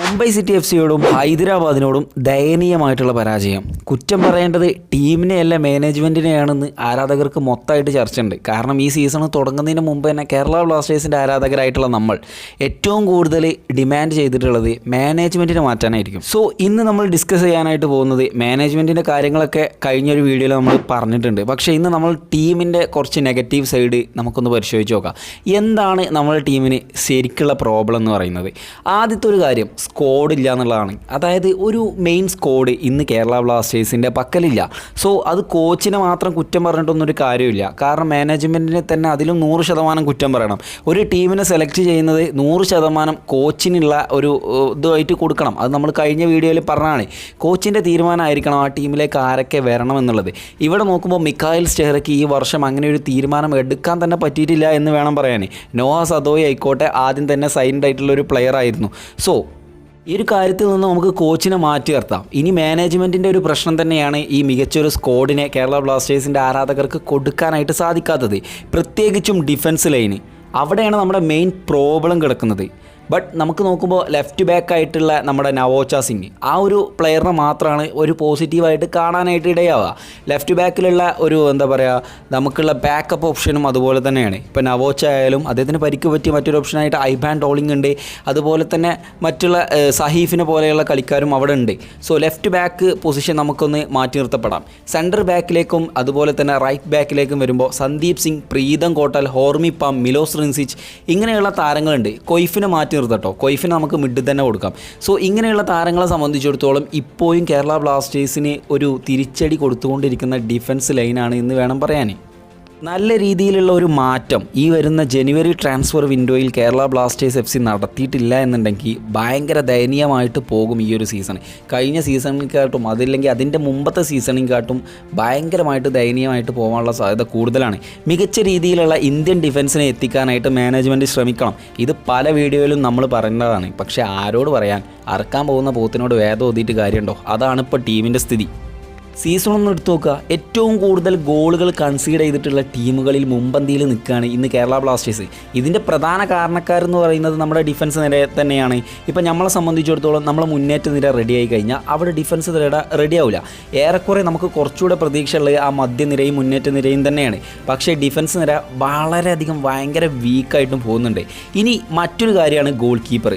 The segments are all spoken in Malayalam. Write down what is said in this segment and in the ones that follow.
മുംബൈ സിറ്റി എഫ് സിയോടും ഹൈദരാബാദിനോടും ദയനീയമായിട്ടുള്ള പരാജയം. കുറ്റം പറയേണ്ടത് ടീമിനെയല്ല മാനേജ്മെന്റിനെയാണെന്ന് ആരാധകർക്ക് മൊത്തമായിട്ട് ചർച്ചയുണ്ട്. കാരണം ഈ സീസൺ തുടങ്ങുന്നതിന് മുമ്പ് തന്നെ കേരള ബ്ലാസ്റ്റേഴ്സിന്റെ ആരാധകരായിട്ടുള്ള നമ്മൾ ഏറ്റവും കൂടുതൽ ഡിമാൻഡ് ചെയ്തിട്ടുള്ളത് മാനേജ്മെന്റിനെ മാറ്റാനായിരിക്കും. സോ ഇന്ന് നമ്മൾ ഡിസ്കസ് ചെയ്യാനായിട്ട് പോകുന്നത് മാനേജ്മെന്റിന്റെ കാര്യങ്ങളൊക്കെ കഴിഞ്ഞൊരു വീഡിയോയിൽ നമ്മൾ പറഞ്ഞിട്ടുണ്ട്. പക്ഷേ ഇന്ന് നമ്മൾ ടീമിന്റെ കുറച്ച് നെഗറ്റീവ് സൈഡ് നമുക്കൊന്ന് പരിശോധിച്ച് നോക്കാം. എന്താണ് നമ്മുടെ ടീമിന് ശരിക്കുള്ള പ്രോബ്ലം എന്ന് പറയുന്നത്? ആദ്യത്തെ ഒരു കാര്യം സ്കോഡ് ഇല്ല എന്നുള്ളതാണ് അതായത് ഒരു മെയിൻ സ്കോഡ് ഇന്ന് കേരള ബ്ലാസ്റ്റേഴ്സിന്റെ പക്കലില്ല. സോ അത് കോച്ചിനെ മാത്രം കുറ്റം പറഞ്ഞിട്ടൊന്നും ഒരു കാര്യമില്ല കാരണം മാനേജ്മെന്റിനെ തന്നെ അതിലും നൂറ് ശതമാനം കുറ്റം പറയണം. ഒരു ടീമിനെ സെലക്ട് ചെയ്യുന്നത് നൂറ് ശതമാനം കോച്ചിനുള്ള ഒരു ഇതുമായിട്ട് കൊടുക്കണം. അത് നമ്മൾ കഴിഞ്ഞ വീഡിയോയിൽ പറഞ്ഞതാണ്. കോച്ചിന്റെ തീരുമാനമായിരിക്കണം ആ ടീമിലേക്ക് ആരൊക്കെ വരണം എന്നുള്ളത് ഇവിടെ നോക്കുമ്പോൾ മിക്കായിൽ സ്റ്റെഹറയ്ക്ക് ഈ വർഷം അങ്ങനെ ഒരു തീരുമാനം എടുക്കാൻ തന്നെ പറ്റിയിട്ടില്ല എന്ന് വേണം പറയാൻ. നോഹ സദോയ് ആയിക്കോട്ടെ ആദ്യം തന്നെ സൈൻഡ് ആയിട്ടുള്ള ഒരു പ്ലെയർ ആയിരുന്നു. സോ ഈ ഒരു കാര്യത്തിൽ നിന്ന് നമുക്ക് കോച്ചിനെ മാറ്റി നിർത്താം. ഇനി മാനേജ്മെന്റിന്റെ ഒരു പ്രശ്നം തന്നെയാണ് ഈ മികച്ചൊരു സ്കോഡിനെ കേരള ബ്ലാസ്റ്റേഴ്സിന്റെ ആരാധകർക്ക് കൊടുക്കാനായിട്ട് സാധിക്കാത്തത്. പ്രത്യേകിച്ചും ഡിഫൻസ് ലൈന് അവിടെയാണ് നമ്മുടെ മെയിൻ പ്രോബ്ലം കിടക്കുന്നത്. ബട്ട് നമുക്ക് നോക്കുമ്പോൾ ലെഫ്റ്റ് ബാക്ക് ആയിട്ടുള്ള നമ്മുടെ നവോച്ച സിംഗ് ആ ഒരു പ്ലെയറിനെ മാത്രമാണ് ഒരു പോസിറ്റീവായിട്ട് കാണാനായിട്ട് ഇടയാവുക. ലെഫ്റ്റ് ബാക്കിലുള്ള ഒരു എന്താ പറയുക നമുക്കുള്ള ബാക്കപ്പ് ഓപ്ഷനും അതുപോലെ തന്നെയാണ്. ഇപ്പോൾ നവോച്ച ആയാലും അദ്ദേഹത്തിന് പരിക്ക് പറ്റിയ മറ്റൊരു ഓപ്ഷനായിട്ട് ഐബാൻ ടോളിംഗ് ഉണ്ട്. അതുപോലെ തന്നെ മറ്റുള്ള സഹീഫിനെ പോലെയുള്ള കളിക്കാരും അവിടെ ഉണ്ട്. സോ ലെഫ്റ്റ് ബാക്ക് പൊസിഷൻ നമുക്കൊന്ന് മാറ്റി നിർത്തപ്പെടാം. സെന്റർ ബാക്കിലേക്കും അതുപോലെ തന്നെ റൈറ്റ് ബാക്കിലേക്കും വരുമ്പോൾ Sandeep Singh Pritam Kotal Hormipam Milos Drincic ഇങ്ങനെയുള്ള താരങ്ങളുണ്ട്. കൊയ്ഫിനെ മാറ്റി നിർത്തട്ടോ കൊയ്ഫിന് നമുക്ക് മിഡിൽ തന്നെ കൊടുക്കാം. സോ ഇങ്ങനെയുള്ള താരങ്ങളെ സംബന്ധിച്ചിടത്തോളം ഇപ്പോഴും കേരള ബ്ലാസ്റ്റേഴ്സിന് ഒരു തിരിച്ചടി കൊടുത്തുകൊണ്ടിരിക്കുന്ന ഡിഫൻസ് ലൈനാണ് എന്ന് വേണം പറയാൻ നല്ല രീതിയിലുള്ള ഒരു മാറ്റം ഈ വരുന്ന ജനുവരി ട്രാൻസ്ഫർ വിൻഡോയിൽ കേരള ബ്ലാസ്റ്റേഴ്സ് എഫ് സി നടത്തിയിട്ടില്ല എന്നുണ്ടെങ്കിൽ ഭയങ്കര ദയനീയമായിട്ട് പോകും ഈ ഒരു സീസൺ കഴിഞ്ഞ സീസണിനെക്കാട്ടും അതില്ലെങ്കിൽ അതിന്റെ മുമ്പത്തെ സീസണിനെക്കാട്ടും ഭയങ്കരമായിട്ട് ദയനീയമായിട്ട് പോകാനുള്ള സാധ്യത കൂടുതലാണ്. മികച്ച രീതിയിലുള്ള ഇന്ത്യൻ ഡിഫൻസിനെ എത്തിക്കാനായിട്ട് മാനേജ്മെന്റ് ശ്രമിക്കണം. ഇത് പല വീഡിയോയിലും നമ്മൾ പറയുന്നതാണ്. പക്ഷേ ആരോട് പറയാൻ? അറക്കാൻ പോകുന്ന പോത്തിനോട് വേദം ഓതിയിട്ട് കാര്യമുണ്ടോ? അതാണ് ഇപ്പോൾ ടീമിന്റെ സ്ഥിതി. സീസൺ ഒന്ന് എടുത്തു നോക്കുക. ഏറ്റവും കൂടുതൽ ഗോളുകൾ കൺസീഡ് ചെയ്തിട്ടുള്ള ടീമുകളിൽ മുമ്പന്തിയിൽ നിൽക്കുകയാണ് ഇന്ന് കേരള ബ്ലാസ്റ്റേഴ്സ്. ഇതിന്റെ പ്രധാന കാരണക്കാരെന്ന് പറയുന്നത് നമ്മുടെ ഡിഫൻസ് നിര തന്നെയാണ്. ഇപ്പം നമ്മളെ സംബന്ധിച്ചിടത്തോളം നമ്മൾ മുന്നേറ്റ നിര റെഡി ആയി കഴിഞ്ഞാൽ അവിടെ ഡിഫൻസ് നിര റെഡിയാവില്ല ഏറെക്കുറെ നമുക്ക് കുറച്ചുകൂടെ പ്രതീക്ഷയുള്ളത് ആ മധ്യനിരയും മുന്നേറ്റ നിരയും തന്നെയാണ്. പക്ഷേ ഡിഫൻസ് നിര വളരെയധികം ഭയങ്കര വീക്കായിട്ടും പോകുന്നുണ്ട്. ഇനി മറ്റൊരു കാര്യമാണ് ഗോൾ കീപ്പർ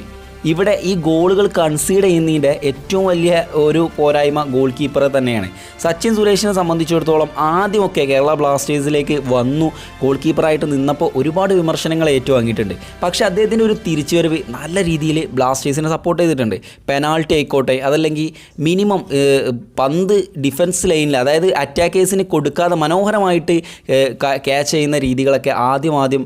ഇവിടെ ഈ ഗോളുകൾ കൺസീഡ് ചെയ്യുന്നതിന്റെ ഏറ്റവും വലിയ ഒരു പോരായ്മ ഗോൾ കീപ്പറെ തന്നെയാണ്. സച്ചിൻ സുരേഷിനെ സംബന്ധിച്ചിടത്തോളം ആദ്യമൊക്കെ കേരള ബ്ലാസ്റ്റേഴ്സിലേക്ക് വന്നു. ഗോൾ കീപ്പറായിട്ട് നിന്നപ്പോൾ ഒരുപാട് വിമർശനങ്ങൾ ഏറ്റുവാങ്ങിയിട്ടുണ്ട്. പക്ഷേ അദ്ദേഹത്തിന്റെ ഒരു തിരിച്ചുവരവ് നല്ല രീതിയിൽ ബ്ലാസ്റ്റേഴ്സിനെ സപ്പോർട്ട് ചെയ്തിട്ടുണ്ട്. പെനാൾട്ടി ആയിക്കോട്ടെ അതല്ലെങ്കിൽ മിനിമം പന്ത് ഡിഫൻസ് ലൈനിൽ അതായത് അറ്റാക്കേഴ്സിന് കൊടുക്കാതെ മനോഹരമായിട്ട് ക്യാച്ച് ചെയ്യുന്ന രീതികളൊക്കെ ആദ്യം ആദ്യം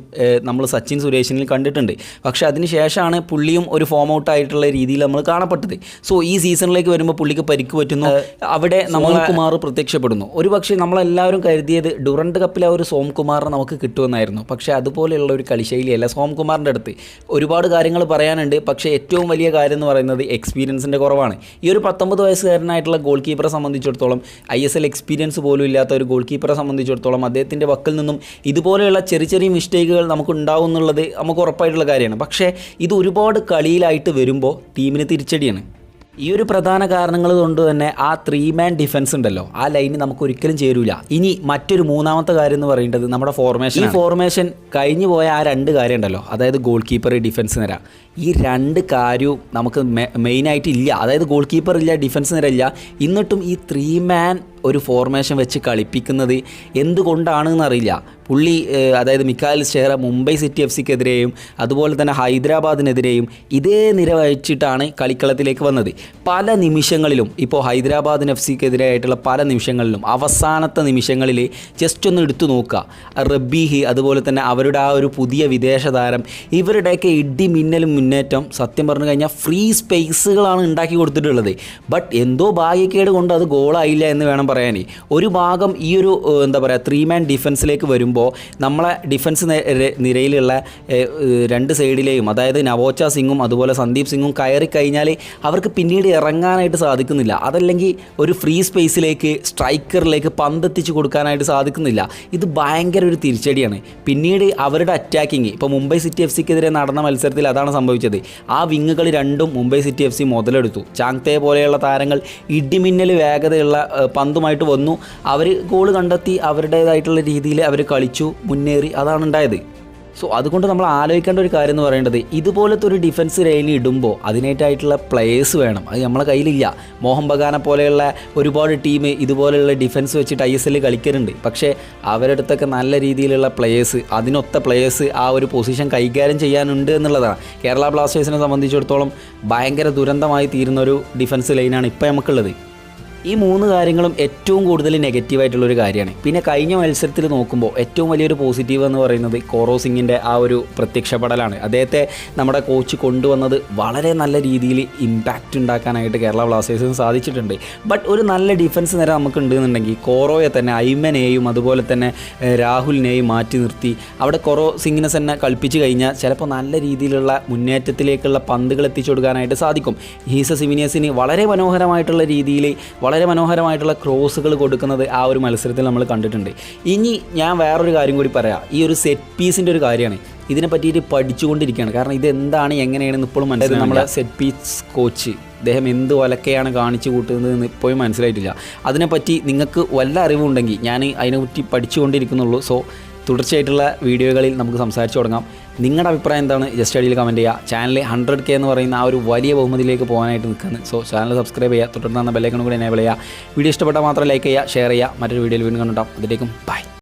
നമ്മൾ സച്ചിൻ സുരേഷിനിൽ കണ്ടിട്ടുണ്ട്. പക്ഷേ അതിന് ശേഷമാണ് പുള്ളിയും ഒരു ഫോം ഔട്ട് ആയിട്ടുള്ള രീതിയിൽ നമ്മൾ കാണപ്പെട്ടത്. സോ ഈ സീസണിലേക്ക് വരുമ്പോൾ പുള്ളിക്ക് പരിക്ക് പറ്റുന്നു. അവിടെ സോംകുമാർ പ്രത്യക്ഷപ്പെടുന്നു. ഒരു പക്ഷേ നമ്മളെല്ലാവരും കരുതിയത് ഡുറൻഡ് കപ്പിലെ ആ ഒരു സോംകുമാറിനെ നമുക്ക് കിട്ടുമെന്നായിരുന്നു. പക്ഷേ അതുപോലെയുള്ള ഒരു കളിശൈലിയല്ല സോംകുമാറിന്റെ അടുത്ത്. ഒരുപാട് കാര്യങ്ങൾ പറയാനുണ്ട്. പക്ഷേ ഏറ്റവും വലിയ കാര്യം എന്ന് പറയുന്നത് എക്സ്പീരിയൻസിന്റെ കുറവാണ്. ഈ ഒരു പത്തൊമ്പത് വയസ്സുകാരനായിട്ടുള്ള ഗോൾ കീപ്പറെ സംബന്ധിച്ചിടത്തോളം ഐ എസ് എൽ എക്സ്പീരിയൻസ് പോലും ഇല്ലാത്ത ഒരു ഗോൾ കീപ്പറെ സംബന്ധിച്ചിടത്തോളം അദ്ദേഹത്തിന്റെ വക്കിൽ നിന്നും ഇതുപോലെയുള്ള ചെറിയ ചെറിയ മിസ്റ്റേക്കുകൾ നമുക്ക് ഉണ്ടാവും എന്നുള്ളത് നമുക്ക് ഉറപ്പായിട്ടുള്ള കാര്യമാണ്. പക്ഷേ ഇത് ഒരുപാട് കളിയിലായിട്ട് വരുമ്പോൾ ടീമിന് തിരിച്ചടിയാണ്. ഈ ഒരു പ്രധാന കാരണങ്ങൾ കൊണ്ട് തന്നെ ആ ത്രീ മാൻ ഡിഫൻസ് ഉണ്ടല്ലോ. ആ ലൈന് നമുക്ക് ഒരിക്കലും ചേരൂല. ഇനി മറ്റൊരു മൂന്നാമത്തെ കാര്യം എന്ന് പറയേണ്ടത് നമ്മുടെ ഫോർമേഷൻ ഈ ഫോർമേഷൻ കഴിഞ്ഞു പോയ ആ രണ്ട് കാര്യം ഉണ്ടല്ലോ. അതായത് ഗോൾ കീപ്പർ ഡിഫൻസ് നിര ഈ രണ്ട് കാര്യവും നമുക്ക് മെയിനായിട്ട് ഇല്ല. അതായത് ഗോൾ കീപ്പർ ഇല്ല ഡിഫൻസ് നിര ഇല്ല. എന്നിട്ടും ഈ ത്രീ മാൻ ഒരു ഫോർമേഷൻ വെച്ച് കളിപ്പിക്കുന്നത് എന്തുകൊണ്ടാണെന്ന് അറിയില്ല. പുള്ളി അതായത് Mikael Stahre Mumbai city F സിക്കെതിരെയും അതുപോലെ തന്നെ ഹൈദരാബാദിനെതിരെയും ഇതേ നിര വഹിച്ചിട്ടാണ് കളിക്കളത്തിലേക്ക് വന്നത്. പല നിമിഷങ്ങളിലും ഇപ്പോൾ ഹൈദരാബാദിന് എഫ് സിക്കെതിരായിട്ടുള്ള പല നിമിഷങ്ങളിലും അവസാനത്തെ നിമിഷങ്ങളിൽ ജസ്റ്റ് ഒന്ന് എടുത്തു നോക്കുക. റബ്ബീഹി അതുപോലെ തന്നെ അവരുടെ ആ ഒരു പുതിയ വിദേശ താരം ഇവരുടെയൊക്കെ ഇടി മിന്നലും മുന്നേറ്റം സത്യം പറഞ്ഞു കഴിഞ്ഞാൽ ഫ്രീ സ്പേസുകളാണ് ഉണ്ടാക്കി കൊടുത്തിട്ടുള്ളത്. ബട്ട് എന്തോ ഭാഗ്യക്കേട് കൊണ്ട് അത് ഗോളായില്ല എന്ന് വേണം പറയാനേ ഒരു ഭാഗം ഈ ഒരു എന്താ പറയുക ത്രീ മാൻ ഡിഫൻസിലേക്ക് വരുമ്പോൾ നമ്മളെ ഡിഫൻസ് നിരയിലുള്ള രണ്ട് സൈഡിലെയും അതായത് നവോച്ച സിംഗും അതുപോലെ സന്ദീപ് സിംഗും കയറി കഴിഞ്ഞാൽ അവർക്ക് പിന്നീട് ഇറങ്ങാനായിട്ട് സാധിക്കുന്നില്ല. അതല്ലെങ്കിൽ ഒരു ഫ്രീ സ്പേസിലേക്ക് സ്ട്രൈക്കറിലേക്ക് പന്തെത്തിച്ച് കൊടുക്കാനായിട്ട് സാധിക്കുന്നില്ല. ഇത് ഭയങ്കര ഒരു തിരിച്ചടിയാണ്. പിന്നീട് അവരുടെ അറ്റാക്കിങ് ഇപ്പോൾ മുംബൈ സിറ്റി എഫ് സിക്കെതിരെ നടന്ന മത്സരത്തിൽ അതാണ് സംഭവിച്ചത്. ആ വിങ്ങുകൾ രണ്ടും മുംബൈ സിറ്റി എഫ് സി മുതലെടുത്തു. ചാങ്തേ പോലെയുള്ള താരങ്ങൾ ഇടിമിന്നൽ വേഗതയുള്ള ഏഹ്, പന്തുമായിട്ട് വന്നു. അവർ ഗോൾ കണ്ടെത്തി അവരുടേതായിട്ടുള്ള രീതിയിൽ അവർ കളിച്ചു മുന്നേറി അതാണ് ഉണ്ടായത് സോ അതുകൊണ്ട് നമ്മൾ ആലോചിക്കേണ്ട ഒരു കാര്യം എന്ന് പറയേണ്ടത് ഇതുപോലത്തെ ഒരു ഡിഫൻസ് ലൈനിൽ ഇടുമ്പോൾ അതിനായിട്ടായിട്ടുള്ള പ്ലേയേഴ്സ് വേണം. അത് നമ്മളെ കയ്യിലില്ല. മോഹൻ ബഗാനെ പോലെയുള്ള ഒരുപാട് ടീം ഇതുപോലെയുള്ള ഡിഫൻസ് വെച്ചിട്ട് ഐ എസ് എല്ലിൽ കളിക്കലുണ്ട്. പക്ഷേ അവരുടെ അടുത്തൊക്കെ നല്ല രീതിയിലുള്ള പ്ലേയേഴ്സ് അതിനൊത്ത പ്ലേയേഴ്സ് ആ ഒരു പൊസിഷൻ കൈകാര്യം ചെയ്യാനുണ്ട് എന്നുള്ളതാണ്. കേരള ബ്ലാസ്റ്റേഴ്സിനെ സംബന്ധിച്ചിടത്തോളം ഭയങ്കര ദുരന്തമായി തീരുന്ന ഒരു ഡിഫൻസ് ലൈനാണ് ഇപ്പോൾ നമുക്കുള്ളത്. ഈ മൂന്ന് കാര്യങ്ങളും ഏറ്റവും കൂടുതൽ നെഗറ്റീവായിട്ടുള്ള ഒരു കാര്യമാണ്. പിന്നെ കഴിഞ്ഞ മത്സരത്തിൽ നോക്കുമ്പോൾ ഏറ്റവും വലിയൊരു പോസിറ്റീവ് എന്ന് പറയുന്നത് കോറോ സിംഗിന്റെ ആ ഒരു പ്രത്യക്ഷപ്പെടലാണ്. അദ്ദേഹത്തെ നമ്മുടെ കോച്ച് കൊണ്ടുവന്നത് വളരെ നല്ല രീതിയിൽ ഇമ്പാക്റ്റ് ഉണ്ടാക്കാനായിട്ട് കേരള ബ്ലാസ്റ്റേഴ്സിന് സാധിച്ചിട്ടുണ്ട്. ബട്ട് ഒരു നല്ല ഡിഫൻസ് നേരെ നമുക്ക് ഉണ്ടെന്നുണ്ടെങ്കിൽ കോറോയെ തന്നെ ഐമനെയും അതുപോലെ തന്നെ രാഹുലിനെയും മാറ്റി നിർത്തി. അവിടെ കൊറോ സിംഗിനെ തന്നെ കളിപ്പിച്ച് കഴിഞ്ഞാൽ ചിലപ്പോൾ നല്ല രീതിയിലുള്ള മുന്നേറ്റത്തിലേക്കുള്ള പന്തുകൾ എത്തിച്ചു കൊടുക്കാനായിട്ട് സാധിക്കും. ഹീസ സിമിനിയസിന് വളരെ മനോഹരമായിട്ടുള്ള രീതിയിൽ വളരെ മനോഹരമായിട്ടുള്ള ക്രോസുകൾ കൊടുക്കുന്നത് ആ ഒരു മത്സരത്തിൽ നമ്മൾ കണ്ടിട്ടുണ്ട്. ഇനി ഞാൻ വേറൊരു കാര്യം കൂടി പറയാം. ഈ ഒരു സെറ്റ് പീസിന്റെ ഒരു കാര്യമാണ്. ഇതിനെ പറ്റിയിട്ട് പഠിച്ചുകൊണ്ടിരിക്കുകയാണ്. കാരണം ഇത് എന്താണ് എങ്ങനെയാണെന്ന് ഇപ്പോഴും മനസ്സിലായി നമ്മളെ സെറ്റ് പീസ് കോച്ച് അദ്ദേഹം എന്ത് ഒലക്കെയാണ് കാണിച്ചു കൂട്ടുന്നതെന്ന് ഇപ്പോഴും മനസ്സിലായിട്ടില്ല. അതിനെപ്പറ്റി നിങ്ങൾക്ക് വല്ല അറിവുണ്ടെങ്കിൽ ഞാൻ അതിനെപ്പറ്റി പഠിച്ചുകൊണ്ടിരിക്കുന്നുള്ളൂ. സോ തുടർച്ചയായിട്ടുള്ള വീഡിയോകളിൽ നമുക്ക് സംസാരിച്ചു തുടങ്ങാം. നിങ്ങളുടെ അഭിപ്രായം എന്താണ്? ജസ്റ്റ് അടിയിൽ കമന്റ് ചെയ്യുക. ചാനൽ ഹൺഡ്രഡ് കെ എന്ന് പറയുന്ന ആ ഒരു വലിയ ബഹുമതിയിലേക്ക് പോകാനായിട്ട് നിൽക്കുന്നത് സോ ചാനൽ സബ്സ്ക്രൈബ് ചെയ്യുക. തുടർന്ന് ബെല്ലൈക്കണും കൂടി എനേബിൾ ചെയ്യുക. വീഡിയോ ഇഷ്ടപ്പെട്ടാൽ മാത്രം ലൈക്ക് ചെയ്യുക ഷെയർ ചെയ്യുക. മറ്റൊരു വീഡിയോയിൽ വീണ്ടും കണ്ടിട്ടാം അതിലേക്കും ബൈ